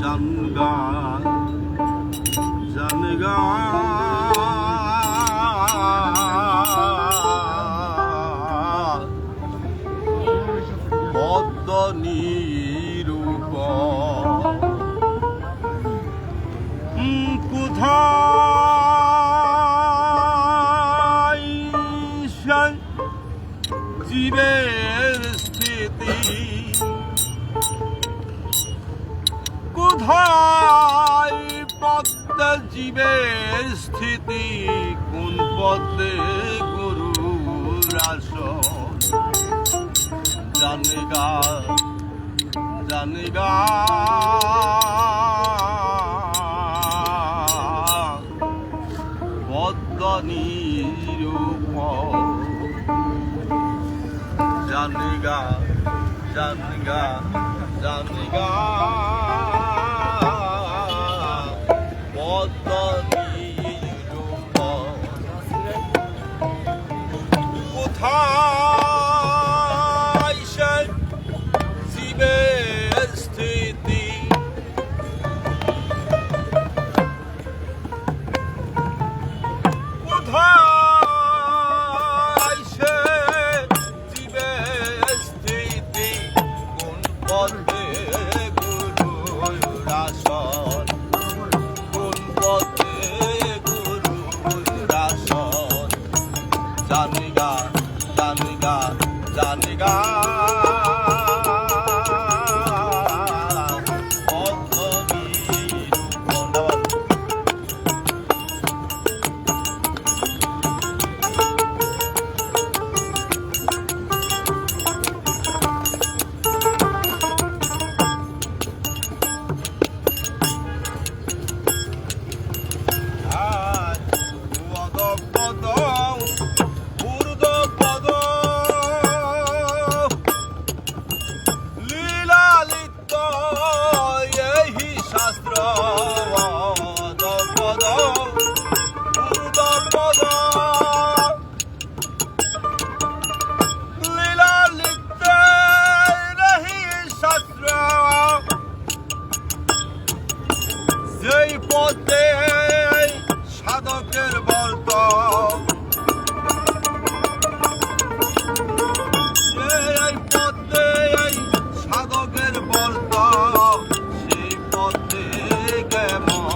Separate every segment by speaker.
Speaker 1: জানগা জানগা পদ্ম নিরূপ কোথায় জীবের স্থিতি কোথায় পদ্মা জীবের স্থিতি? কোন পদ্মে গুরুর আসন? জানিগা জানিগা পদ্ম নিরূপ জানিগা জানিগা জানিগা কোথায় জীবের স্থিতি? কোথায় জীবের স্থিতি? কোন পথে গুরুর আসন পথে সাধকের বলত। সাধকের বর্ত সেই পথে কেমন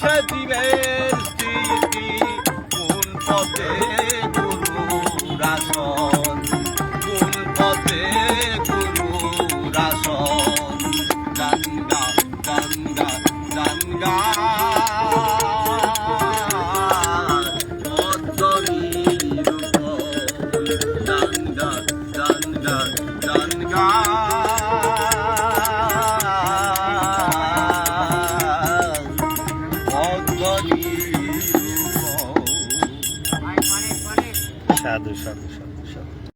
Speaker 1: পৃথিবীর স্থিতি কোন পথে গুরুর আসন কোন পথে গুরুর আসন জানগা জানগা জানগা জানগা জানগা জানগা